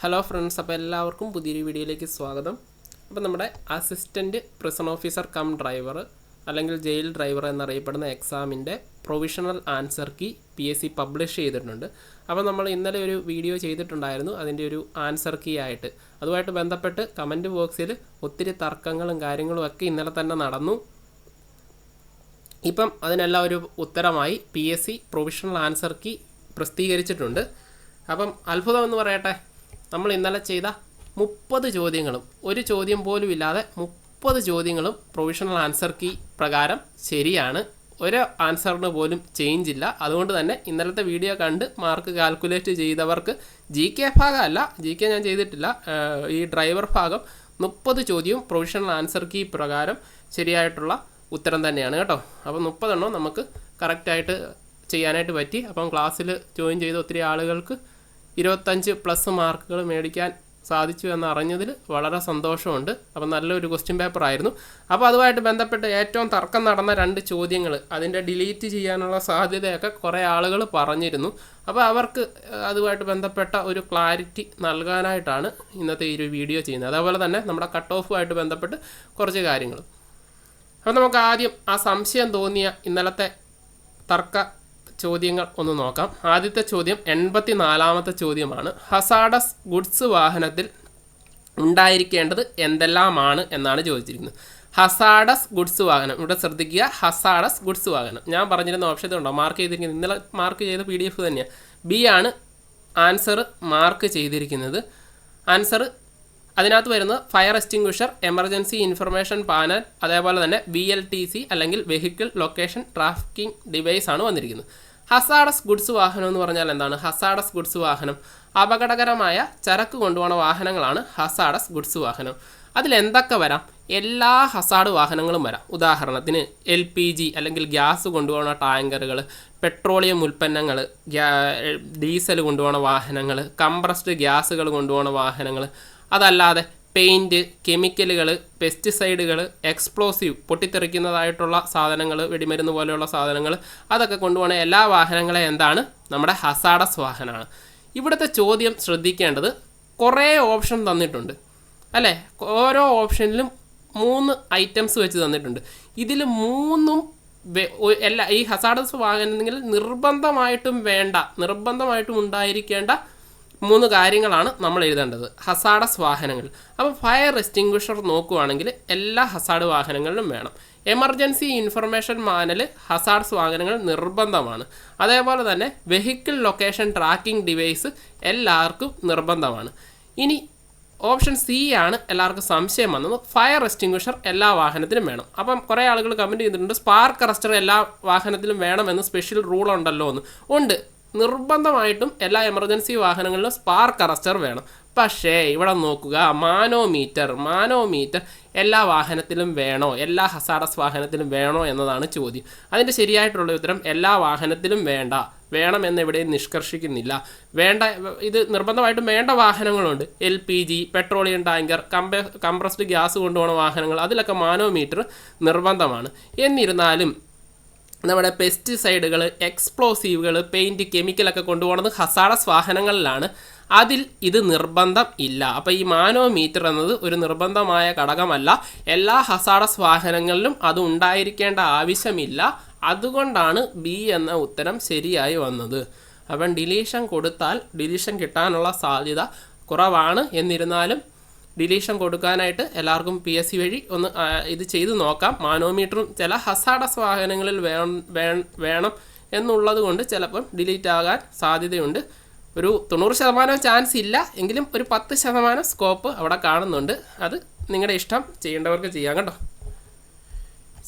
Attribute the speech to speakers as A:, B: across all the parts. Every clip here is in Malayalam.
A: ഹലോ ഫ്രണ്ട്സ് അപ്പോൾ എല്ലാവർക്കും പുതിയൊരു വീഡിയോയിലേക്ക് സ്വാഗതം. അപ്പോൾ നമ്മുടെ assistant prison officer cum driver അല്ലെങ്കിൽ ജയിൽ ഡ്രൈവർ എന്നറിയപ്പെടുന്ന എക്സാമിന്റെ provisional answer key P S C publish ചെയ്തിട്ടുണ്ട്. അപ്പോൾ നമ്മൾ ഇന്നലെ ഒരു വീഡിയോ ചെയ്തിട്ടുണ്ടായിരുന്നു. അതിന്റെ ഒരു ആൻസർ കീ ആയിട്ട്. അതുമായിട്ട് ബന്ധപ്പെട്ട് കമന്റ് ബോക്സിൽ ഒത്തിരി തർക്കങ്ങളും കാര്യങ്ങളും ഒക്കെ ഇന്നലെ തന്നെ നടന്നു. ഇപ്പം അതിനെല്ലാം ഒരു ഉത്തരമായി P S C provisional answer key പ്രസിദ്ധീകരിച്ചിട്ടുണ്ട്. അപ്പം അത്ഭുതം എന്ന് പറയട്ടെ. നമ്മൾ ഇന്നലെ ചെയ്ത മുപ്പത് ചോദ്യങ്ങളും ഒരു ചോദ്യം പോലും ഇല്ലാതെ മുപ്പത് ചോദ്യങ്ങളും പ്രൊവിഷണൽ ആൻസർ കീ പ്രകാരം ശരിയാണ്. ഒരു ആൻസറിന് പോലും ചേഞ്ച് ഇല്ല. അതുകൊണ്ട് തന്നെ ഇന്നലത്തെ വീഡിയോ കണ്ട് മാർക്ക് കാൽക്കുലേറ്റ് ചെയ്തവർക്ക് ജി കെ ഭാഗമല്ല ജി കെ ഞാൻ ചെയ്തിട്ടില്ല ഈ ഡ്രൈവർ ഭാഗം മുപ്പത് ചോദ്യവും പ്രൊവിഷണൽ ആൻസർ കീ പ്രകാരം ശരിയായിട്ടുള്ള ഉത്തരം തന്നെയാണ് കേട്ടോ. അപ്പോൾ മുപ്പതെണ്ണം നമുക്ക് കറക്റ്റായിട്ട് ചെയ്യാനായിട്ട് പറ്റി. അപ്പം ക്ലാസ്സിൽ ജോയിൻ ചെയ്ത ഒത്തിരി ആളുകൾക്ക് ഇരുപത്തഞ്ച് പ്ലസ് മാർക്കുകൾ മേടിക്കാൻ സാധിച്ചു എന്ന് അറിഞ്ഞതിൽ വളരെ സന്തോഷമുണ്ട്. അപ്പോൾ നല്ലൊരു ക്വസ്റ്റ്യൻ പേപ്പർ ആയിരുന്നു. അപ്പോൾ അതുമായിട്ട് ബന്ധപ്പെട്ട് ഏറ്റവും തർക്കം നടന്ന രണ്ട് ചോദ്യങ്ങൾ അതിന്റെ ഡിലീറ്റ് ചെയ്യാനുള്ള സാധ്യതയൊക്കെ കുറേ ആളുകൾ പറഞ്ഞിരുന്നു. അപ്പോൾ അവർക്ക് അതുമായിട്ട് ബന്ധപ്പെട്ട ഒരു ക്ലാരിറ്റി നൽകാനായിട്ടാണ് ഇന്നത്തെ ഈ ഒരു വീഡിയോ ചെയ്യുന്നത്. അതേപോലെ തന്നെ നമ്മുടെ കട്ട് ഓഫുമായിട്ട് ബന്ധപ്പെട്ട് കുറച്ച് കാര്യങ്ങൾ. അപ്പോൾ നമുക്ക് ആദ്യം ആ സംശയം തോന്നിയ ഇന്നലത്തെ തർക്ക ചോദ്യങ്ങൾ ഒന്ന് നോക്കാം. ആദ്യത്തെ ചോദ്യം എൺപത്തി നാലാമത്തെ ചോദ്യമാണ്. ഹസാഡസ് ഗുഡ്സ് വാഹനത്തിൽ ഉണ്ടായിരിക്കേണ്ടത് എന്തെല്ലാമാണ് എന്നാണ് ചോദിച്ചിരിക്കുന്നത്. ഹസാഡസ് ഗുഡ്സ് വാഹനം. ഇവിടെ ശ്രദ്ധിക്കുക. ഹസാഡസ് ഗുഡ്സ് വാഹനം. ഞാൻ പറഞ്ഞിരുന്ന ഓപ്ഷൻ ഉണ്ടോ മാർക്ക് ചെയ്തിരിക്കുന്നത്. ഇന്നലെ മാർക്ക് ചെയ്ത പി ഡി എഫ് തന്നെയാണ് ബി ആണ് ആൻസർ മാർക്ക് ചെയ്തിരിക്കുന്നത്. ആൻസർ അതിനകത്ത് വരുന്ന fire extinguisher emergency information panel അതേപോലെ തന്നെ ബി എൽ ടി സി അല്ലെങ്കിൽ വെഹിക്കിൾ ലൊക്കേഷൻ ട്രാഫിക്കിംഗ് ഡിവൈസ് ആണ് വന്നിരിക്കുന്നത്. ഹസാഡസ് ഗുഡ്സ് വാഹനം എന്ന് പറഞ്ഞാൽ എന്താണ്? ഹസാഡസ് ഗുഡ്സ് വാഹനം. അപകടകരമായ ചരക്ക് കൊണ്ടുപോകുന്ന വാഹനങ്ങളാണ് ഹസാഡസ് ഗുഡ്സ് വാഹനം. അതിൽ എന്തൊക്കെ വരാം? എല്ലാ ഹസാഡ് വാഹനങ്ങളും വരാം. ഉദാഹരണത്തിന് എൽ പി ജി അല്ലെങ്കിൽ ഗ്യാസ് കൊണ്ടുപോകുന്ന ടാങ്കറുകൾ പെട്രോളിയം ഉൽപ്പന്നങ്ങൾ ഡീസൽ കൊണ്ടുപോകുന്ന വാഹനങ്ങൾ കംപ്രസ്ഡ് ഗ്യാസുകൾ കൊണ്ടുപോകുന്ന വാഹനങ്ങൾ അതല്ലാതെ പെയിന്റ് കെമിക്കലുകൾ പെസ്റ്റിസൈഡുകൾ എക്സ്പ്ലോസീവ് പൊട്ടിത്തെറിക്കുന്നതായിട്ടുള്ള സാധനങ്ങൾ വെടിമരുന്ന് പോലെയുള്ള സാധനങ്ങൾ അതൊക്കെ കൊണ്ടുപോകുന്ന എല്ലാ വാഹനങ്ങളെ എന്താണ്? നമ്മുടെ ഹസാഡസ് വാഹനമാണ്. ഇവിടുത്തെ ചോദ്യം ശ്രദ്ധിക്കേണ്ടത് കുറേ ഓപ്ഷൻ തന്നിട്ടുണ്ട്. അല്ലേ? ഓരോ ഓപ്ഷനിലും മൂന്ന് ഐറ്റംസ് വെച്ച് തന്നിട്ടുണ്ട്. ഇതിൽ മൂന്നും എല്ലാ ഈ ഹസാഡസ് വാഹനങ്ങളിൽ നിർബന്ധമായിട്ടും വേണ്ട നിർബന്ധമായിട്ടും ഉണ്ടായിരിക്കേണ്ട മൂന്ന് കാര്യങ്ങളാണ് നമ്മൾ എഴുതേണ്ടത്. ഹസാഡസ് വാഹനങ്ങൾ അപ്പം ഫയർ എക്സ്റ്റിങ്ക്വിഷർ നോക്കുവാണെങ്കിൽ എല്ലാ ഹസാഡ് വാഹനങ്ങളിലും വേണം. എമർജൻസി ഇൻഫർമേഷൻ മാനൽ ഹസാഡ്സ് വാഹനങ്ങൾ നിർബന്ധമാണ്. അതേപോലെ തന്നെ വെഹിക്കിൾ ലൊക്കേഷൻ ട്രാക്കിംഗ് ഡിവൈസ് എല്ലാവർക്കും നിർബന്ധമാണ്. ഇനി ഓപ്ഷൻ സി ആണ് എല്ലാവർക്കും സംശയം വന്നത്. ഫയർ എക്സ്റ്റിങ്വിഷർ എല്ലാ വാഹനത്തിലും വേണം. അപ്പം കുറേ ആളുകൾ കമന്റ് ചെയ്തിട്ടുണ്ട് സ്പാർക്ക് അറസ്റ്റർ എല്ലാ വാഹനത്തിലും വേണമെന്ന് സ്പെഷ്യൽ റൂൾ ഉണ്ടല്ലോ എന്ന് ഉണ്ട്. നിർബന്ധമായിട്ടും എല്ലാ എമർജൻസി വാഹനങ്ങളിലും സ്പാർക്ക് അറസ്റ്റർ വേണം. പക്ഷേ ഇവിടെ നോക്കുക മാനോമീറ്റർ മാനോമീറ്റർ എല്ലാ വാഹനത്തിലും വേണോ? എല്ലാ ഹസാഡസ് വാഹനത്തിലും വേണോ എന്നതാണ് ചോദ്യം. അതിന്റെ ശരിയായിട്ടുള്ള ഉത്തരം എല്ലാ വാഹനത്തിലും വേണ്ട. വേണമെന്ന് എവിടെയും നിഷ്കർഷിക്കുന്നില്ല. വേണ്ട ഇത് നിർബന്ധമായിട്ടും വേണ്ട വാഹനങ്ങളുണ്ട്. L P G petroleum tanker കമ്പ compressed gas കൊണ്ടുപോകുന്ന വാഹനങ്ങൾ അതിലൊക്കെ മാനോമീറ്റർ നിർബന്ധമാണ്. എന്നിരുന്നാലും നമ്മുടെ പെസ്റ്റിസൈഡുകൾ എക്സ്പ്ലോസീവുകൾ പെയിന്റ് കെമിക്കലൊക്കെ കൊണ്ടുപോകുന്നത് ഹസാഡസ് വാഹനങ്ങളിലാണ് അതിൽ ഇത് നിർബന്ധം ഇല്ല. അപ്പോൾ ഈ മാനോമീറ്റർ എന്നത് ഒരു നിർബന്ധമായ ഘടകമല്ല. എല്ലാ ഹസാഡസ് വാഹനങ്ങളിലും അത് ഉണ്ടായിരിക്കേണ്ട ആവശ്യമില്ല. അതുകൊണ്ടാണ് ബി എന്ന ഉത്തരം ശരിയായി വന്നത്. അപ്പം ഡിലീഷൻ കൊടുത്താൽ ഡിലീഷൻ കിട്ടാനുള്ള സാധ്യത കുറവാണ്. എന്നിരുന്നാലും ഡിലീഷൻ കൊടുക്കാനായിട്ട് എല്ലാവർക്കും പി എസ് സി വഴി ഒന്ന് ഇത് ചെയ്ത് നോക്കാം. മാനോമീറ്ററും ചില ഹസാഡസ് വാഹനങ്ങളിൽ വേണം എന്നുള്ളത് കൊണ്ട് ചിലപ്പം ഡിലീറ്റ് ആകാൻ സാധ്യതയുണ്ട്. ഒരു തൊണ്ണൂറ് ശതമാനം ചാൻസ് ഇല്ല എങ്കിലും ഒരു പത്ത് ശതമാനം സ്കോപ്പ് അവിടെ കാണുന്നുണ്ട്. അത് നിങ്ങളുടെ ഇഷ്ടം ചെയ്യേണ്ടവർക്ക് ചെയ്യാം കേട്ടോ.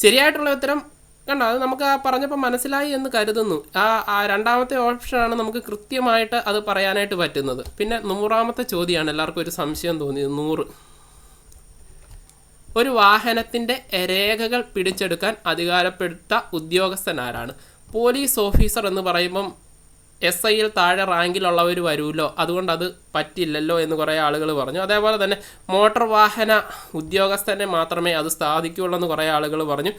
A: ശരിയായിട്ടുള്ള ഉത്തരം കണ്ടോ അത് നമുക്ക് ആ പറഞ്ഞപ്പോൾ മനസ്സിലായി എന്ന് കരുതുന്നു. ആ ആ രണ്ടാമത്തെ ഓപ്ഷനാണ് നമുക്ക് കൃത്യമായിട്ട് അത് പറയാനായിട്ട് പറ്റുന്നത്. പിന്നെ നൂറാമത്തെ ചോദ്യമാണ് എല്ലാവർക്കും ഒരു സംശയം തോന്നിയത്. നൂറ്. ഒരു വാഹനത്തിന്റെ രേഖകൾ പിടിച്ചെടുക്കാൻ അധികാരപ്പെടുത്ത ഉദ്യോഗസ്ഥൻ ആരാണ് പോലീസ് ഓഫീസർ എന്ന് പറയുമ്പം എസ് ഐയിൽ താഴെ റാങ്കിലുള്ളവർ വരുമല്ലോ. അതുകൊണ്ട് അത് പറ്റില്ലല്ലോ എന്ന് കുറേ ആളുകൾ പറഞ്ഞു. അതേപോലെ തന്നെ മോട്ടോർ വാഹന ഉദ്യോഗസ്ഥനെ മാത്രമേ അത് സ്ഥാപിക്കുകയുള്ളൂ എന്ന് കുറേ ആളുകൾ പറഞ്ഞു.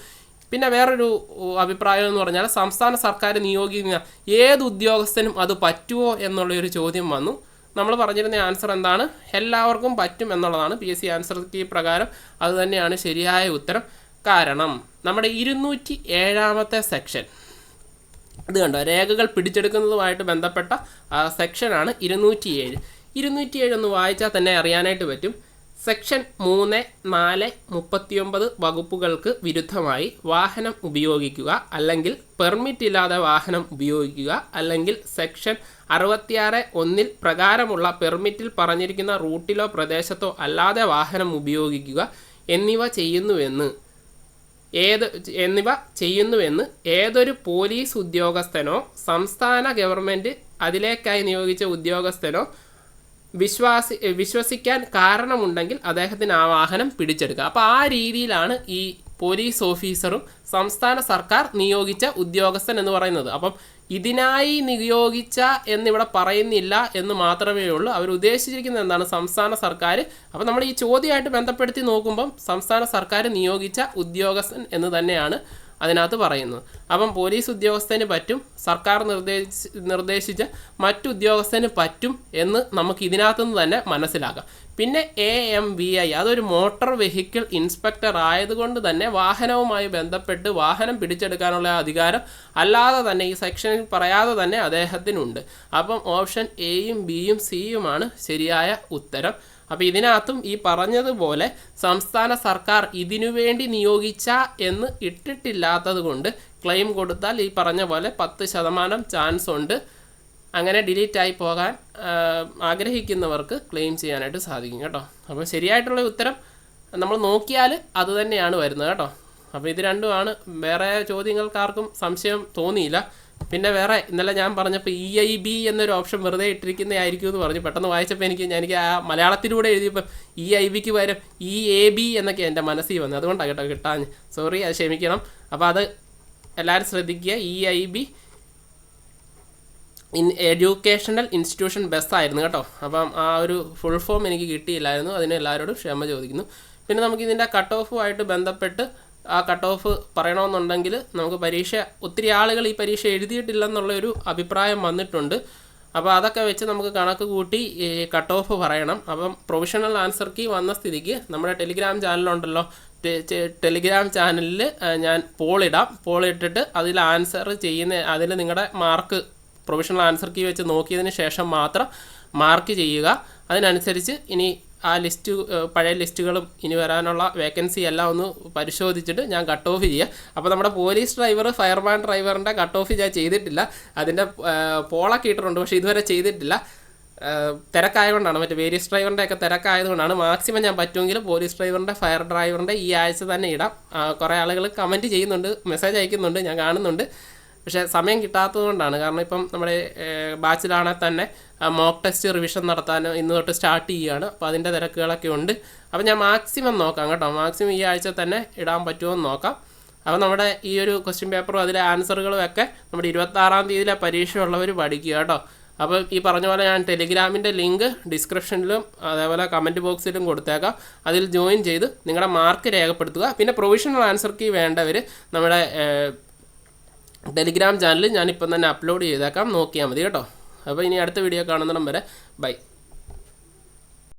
A: പിന്നെ വേറൊരു അഭിപ്രായം എന്ന് പറഞ്ഞാൽ സംസ്ഥാന സർക്കാർ നിയോഗിക്കുന്ന ഏത് ഉദ്യോഗസ്ഥനും അത് പറ്റുമോ എന്നുള്ളൊരു ചോദ്യം വന്നു. നമ്മൾ പറഞ്ഞിരുന്ന ആൻസർ എന്താണ്? എല്ലാവർക്കും പറ്റും എന്നുള്ളതാണ് P S C answer key പ്രകാരം. അത് തന്നെയാണ് ശരിയായ ഉത്തരം. കാരണം നമ്മുടെ ഇരുന്നൂറ്റി ഏഴാമത്തെ സെക്ഷൻ ഇത് കണ്ടോ? രേഖകൾ പിടിച്ചെടുക്കുന്നതുമായിട്ട് ബന്ധപ്പെട്ട സെക്ഷനാണ് ഇരുന്നൂറ്റി ഏഴ് ഇരുന്നൂറ്റി ഏഴ് ഒന്ന് വായിച്ചാൽ തന്നെ അറിയാനായിട്ട് പറ്റും. സെക്ഷൻ മൂന്ന് നാല് മുപ്പത്തിയൊമ്പത് വകുപ്പുകൾക്ക് വിരുദ്ധമായി വാഹനം ഉപയോഗിക്കുക അല്ലെങ്കിൽ പെർമിറ്റ് ഇല്ലാതെ വാഹനം ഉപയോഗിക്കുക അല്ലെങ്കിൽ സെക്ഷൻ അറുപത്തിയാറ് ഒന്നിൽ പ്രകാരമുള്ള പെർമിറ്റിൽ പറഞ്ഞിരിക്കുന്ന റൂട്ടിലോ പ്രദേശത്തോ അല്ലാതെ വാഹനം ഉപയോഗിക്കുക എന്നിവ ചെയ്യുന്നുവെന്ന് ഏത് എന്നിവ ചെയ്യുന്നുവെന്ന് ഏതൊരു പോലീസ് ഉദ്യോഗസ്ഥനോ സംസ്ഥാന ഗവൺമെന്റ് അതിലേക്കായി നിയോഗിച്ച ഉദ്യോഗസ്ഥനോ വിശ്വാസി വിശ്വസിക്കാൻ കാരണമുണ്ടെങ്കിൽ അദ്ദേഹത്തിന് ആ വാഹനം പിടിച്ചെടുക്കുക. അപ്പോൾ ആ രീതിയിലാണ് ഈ പോലീസ് ഓഫീസറും സംസ്ഥാന സർക്കാർ നിയോഗിച്ച ഉദ്യോഗസ്ഥൻ എന്ന് പറയുന്നത്. അപ്പം ഇതിനായി നിയോഗിച്ച എന്നിവിടെ പറയുന്നില്ല എന്ന് മാത്രമേ ഉള്ളൂ. അവർ ഉദ്ദേശിച്ചിരിക്കുന്നത് എന്താണ്? സംസ്ഥാന സർക്കാർ. അപ്പം നമ്മൾ ഈ ചോദ്യമായിട്ട് ബന്ധപ്പെടുത്തി നോക്കുമ്പം സംസ്ഥാന സർക്കാർ നിയോഗിച്ച ഉദ്യോഗസ്ഥൻ എന്ന് തന്നെയാണ് അതിനകത്ത് പറയുന്നത് അപ്പം പോലീസ് ഉദ്യോഗസ്ഥന് പറ്റും സർക്കാർ നിർദ്ദേശ നിർദ്ദേശിച്ച മറ്റു ഉദ്യോഗസ്ഥന് പറ്റും എന്ന് നമുക്ക് ഇതിനകത്തു നിന്ന് തന്നെ മനസ്സിലാക്കാം. പിന്നെ എ എം വി ഐ അതൊരു മോട്ടോർ വെഹിക്കിൾ ഇൻസ്പെക്ടർ ആയതുകൊണ്ട് തന്നെ വാഹനവുമായി ബന്ധപ്പെട്ട് വാഹനം പിടിച്ചെടുക്കാനുള്ള അധികാരം അല്ലാതെ തന്നെ ഈ സെക്ഷനിൽ പറയാതെ തന്നെ അദ്ദേഹത്തിനുണ്ട്. അപ്പം ഓപ്ഷൻ എയും ബിയും സിയുമാണ് ശരിയായ ഉത്തരം. അപ്പോൾ ഇതിനകത്തും ഈ പറഞ്ഞതുപോലെ സംസ്ഥാന സർക്കാർ ഇതിനുവേണ്ടി നിയോഗിച്ച എന്ന് ഇട്ടിട്ടില്ലാത്തത് കൊണ്ട് ക്ലെയിം കൊടുത്താൽ ഈ പറഞ്ഞ പോലെ പത്ത് ശതമാനം ചാൻസ് ഉണ്ട്. അങ്ങനെ ഡിലീറ്റ് ആയി പോകാൻ ആഗ്രഹിക്കുന്നവർക്ക് ക്ലെയിം ചെയ്യാനായിട്ട് സാധിക്കും കേട്ടോ. അപ്പോൾ ശരിയായിട്ടുള്ള ഉത്തരം നമ്മൾ നോക്കിയാൽ അത് തന്നെയാണ് വരുന്നത് കേട്ടോ. അപ്പോൾ ഇത് രണ്ടുമാണ്. വേറെ ചോദ്യങ്ങൾക്കാർക്കും സംശയം തോന്നിയില്ല. പിന്നെ വേറെ ഇന്നലെ ഞാൻ പറഞ്ഞപ്പോൾ ഇ ഐ ബി എന്നൊരു ഓപ്ഷൻ വെറുതെ ഇട്ടിരിക്കുന്നതായിരിക്കും എന്ന് പറഞ്ഞു. പെട്ടെന്ന് വായിച്ചപ്പോൾ എനിക്ക് എനിക്ക് ആ മലയാളത്തിലൂടെ എഴുതിയപ്പോൾ ഇ ഐ ബിക്ക് പകരം ഇ എ ബി എന്നൊക്കെ എന്റെ മനസ്സിൽ വന്നു. അതുകൊണ്ടാണ് കേട്ടോ കിട്ടാൻ സോറി അത് ക്ഷമിക്കണം. അപ്പോൾ അത് എല്ലാവരും ശ്രദ്ധിക്കുക. E I B in educational institution best ആയിരുന്നു കേട്ടോ. അപ്പം ആ ഒരു ഫുൾ ഫോം എനിക്ക് കിട്ടിയില്ലായിരുന്നു. അതിന് എല്ലാവരോടും ക്ഷമ ചോദിക്കുന്നു. പിന്നെ നമുക്ക് ഇതിന്റെ കട്ട് ഓഫുമായിട്ട് ബന്ധപ്പെട്ട് ആ കട്ട് ഓഫ് പറയണമെന്നുണ്ടെങ്കിൽ നമുക്ക് പരീക്ഷ ഒത്തിരി ആളുകൾ ഈ പരീക്ഷ എഴുതിയിട്ടില്ലെന്നുള്ളൊരു അഭിപ്രായം വന്നിട്ടുണ്ട്. അപ്പോൾ അതൊക്കെ വെച്ച് നമുക്ക് കണക്ക് കൂട്ടി കട്ട് ഓഫ് പറയണം. അപ്പം പ്രൊവിഷണൽ ആൻസർ കീ വന്ന സ്ഥിതിക്ക് നമ്മുടെ ടെലിഗ്രാം ചാനലുണ്ടല്ലോ ടെലിഗ്രാം ചാനലിൽ ഞാൻ പോളിടാം പോളിട്ടിട്ട് അതിൽ ആൻസർ ചെയ്യുന്ന അതിൽ നിങ്ങളുടെ മാർക്ക് പ്രൊവിഷണൽ ആൻസർ കീ വെച്ച് നോക്കിയതിന് ശേഷം മാത്രം മാർക്ക് ചെയ്യുക. അതിനനുസരിച്ച് ഇനി ആ ലിസ്റ്റ് പഴയ ലിസ്റ്റുകളും ഇനി വരാനുള്ള വേക്കൻസി എല്ലാം ഒന്ന് പരിശോധിച്ചിട്ട് ഞാൻ കട്ട് ഓഫ് ചെയ്യുക അപ്പോൾ നമ്മുടെ പോലീസ് ഡ്രൈവർ ഫയർമാൻ ഡ്രൈവറിന്റെ കട്ട് ഓഫ് ഞാൻ ചെയ്തിട്ടില്ല. അതിന്റെ പോളൊക്കെ ഇട്ടിട്ടുണ്ട് പക്ഷേ ഇതുവരെ ചെയ്തിട്ടില്ല. തിരക്കായതുകൊണ്ടാണ് മറ്റേ വേരിയസ് ഡ്രൈവറിന്റെ ഒക്കെ തിരക്കായതുകൊണ്ടാണ് മാക്സിമം ഞാൻ പറ്റുമെങ്കിൽ പോലീസ് ഡ്രൈവറിന്റെ ഫയർ ഡ്രൈവറിന്റെ ഈ ആഴ്ച തന്നെ ഇടാം. കുറേ ആളുകൾ കമന്റ് ചെയ്യുന്നുണ്ട് മെസ്സേജ് അയക്കുന്നുണ്ട് ഞാൻ കാണുന്നുണ്ട്. പക്ഷേ സമയം കിട്ടാത്തത് കൊണ്ടാണ്. കാരണം ഇപ്പം നമ്മുടെ ബാച്ചിലാണെങ്കിൽ തന്നെ മോക്ക് ടെസ്റ്റ് റിവിഷൻ നടത്താൻ ഇന്ന് തൊട്ട് സ്റ്റാർട്ട് ചെയ്യുകയാണ്. അപ്പോൾ അതിന്റെ തിരക്കുകളൊക്കെ ഉണ്ട്. അപ്പോൾ ഞാൻ മാക്സിമം നോക്കാം കേട്ടോ. മാക്സിമം ഈ ആഴ്ച തന്നെ ഇടാൻ പറ്റുമോ എന്ന് നോക്കാം. അപ്പോൾ നമ്മുടെ ഈ ഒരു ക്വസ്റ്റ്യൻ പേപ്പറും അതിലെ ആൻസറുകളും ഒക്കെ നമ്മുടെ ഇരുപത്താറാം തീയതിയിലെ പരീക്ഷ ഉള്ളവർ പഠിക്കുക കേട്ടോ. അപ്പോൾ ഈ പറഞ്ഞ പോലെ ഞാൻ ടെലിഗ്രാമിന്റെ ലിങ്ക് ഡിസ്ക്രിപ്ഷനിലും അതേപോലെ കമന്റ് ബോക്സിലും കൊടുത്തേക്കാം. അതിൽ ജോയിൻ ചെയ്ത് നിങ്ങളുടെ മാർക്ക് രേഖപ്പെടുത്തുക. പിന്നെ പ്രൊവിഷണൽ ആൻസർ കീ വേണ്ടവർ നമ്മുടെ ടെലിഗ്രാം ചാനൽ ഞാനിപ്പം തന്നെ അപ്ലോഡ് ചെയ്തേക്കാം. നോക്കിയാൽ മതി കേട്ടോ. അപ്പോൾ ഇനി അടുത്ത വീഡിയോ കാണുന്നിടം വരെ. ബൈ